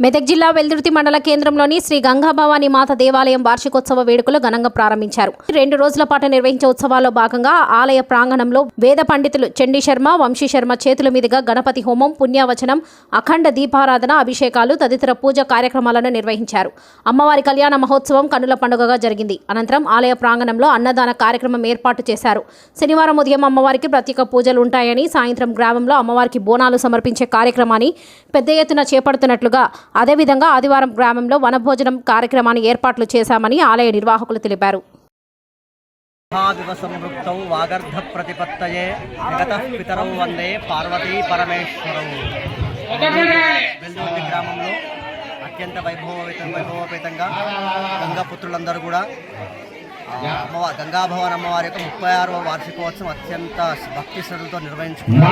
మెదక్ జిల్లా వెల్దుర్తి మండల కేంద్రంలోని శ్రీ గంగాభవాని మాత దేవాలయం వార్షికోత్సవ వేడుకలు ఘనంగా ప్రారంభించారు. రెండు రోజుల పాటు నిర్వహించే ఉత్సవాల్లో భాగంగా ఆలయ ప్రాంగణంలో వేద పండితులు చండీ శర్మ వంశీ శర్మ చేతుల మీదుగా గణపతి హోమం పుణ్యవచనం అఖండ దీపారాధన అభిషేకాలు తదితర పూజ కార్యక్రమాలను నిర్వహించారు. అమ్మవారి కళ్యాణ మహోత్సవం కన్నుల పండుగగా జరిగింది. అనంతరం ఆలయ ప్రాంగణంలో అన్నదాన కార్యక్రమం ఏర్పాటు చేశారు. శనివారం ఉదయం అమ్మవారికి ప్రత్యేక పూజలు ఉంటాయని సాయంత్రం గ్రామంలో అమ్మవారికి బోనాలు సమర్పించే కార్యక్రమాన్ని పెద్ద ఎత్తున చేపడుతున్నట్లుగా అదేవిధంగా ఆదివారం గ్రామంలో వనభోజనం కార్యక్రమాన్ని ఏర్పాట్లు చేశామని ఆలయ నిర్వాహకులు తెలిపారు. మహావివ వాగర్ధ ప్రతిపత్తయే జగత పితరౌ వందే పార్వతీ పరమేశ్వరౌ. వెల్దుర్తి గ్రామంలో అత్యంత వైభవ వైభవోపేతంగా గంగాపుత్రులందరూ కూడా అమ్మవారి గంగాభవన్ అమ్మవారి యొక్క ముప్పై ఆరవ వార్షికోత్సవం అత్యంత భక్తి శ్రద్ధలతో నిర్వహించుకున్నారు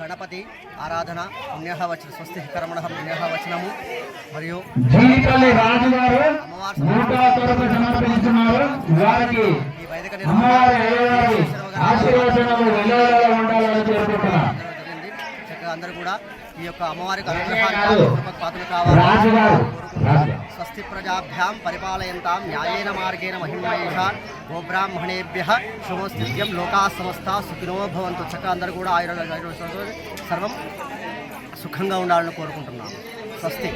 గణపతి ఆరాధన పుణ్యవచన స్వస్తి కర్మణ మరియు నూట పరుపు సమర్పించుకున్నారు. వారికి ఈ వేదిక అమ్మవారి అందరూ కూడా ఈ యొక్క అమ్మవారికి అనుగ్రహానికి పాత్రలు కావాలి స్వస్తి ప్రజాభ్యాం పరిపాలయంతాం న్యాయేన మార్గేణ మహిమయేష గోబ్రాహ్మణేభ్య శుభస్థిత్యం లోకా సమస్త సుఖినో భవంతు చక్కగా అందరూ కూడా ఆయుర సర్వం సుఖంగా ఉండాలని కోరుకుంటున్నాను స్వస్తి.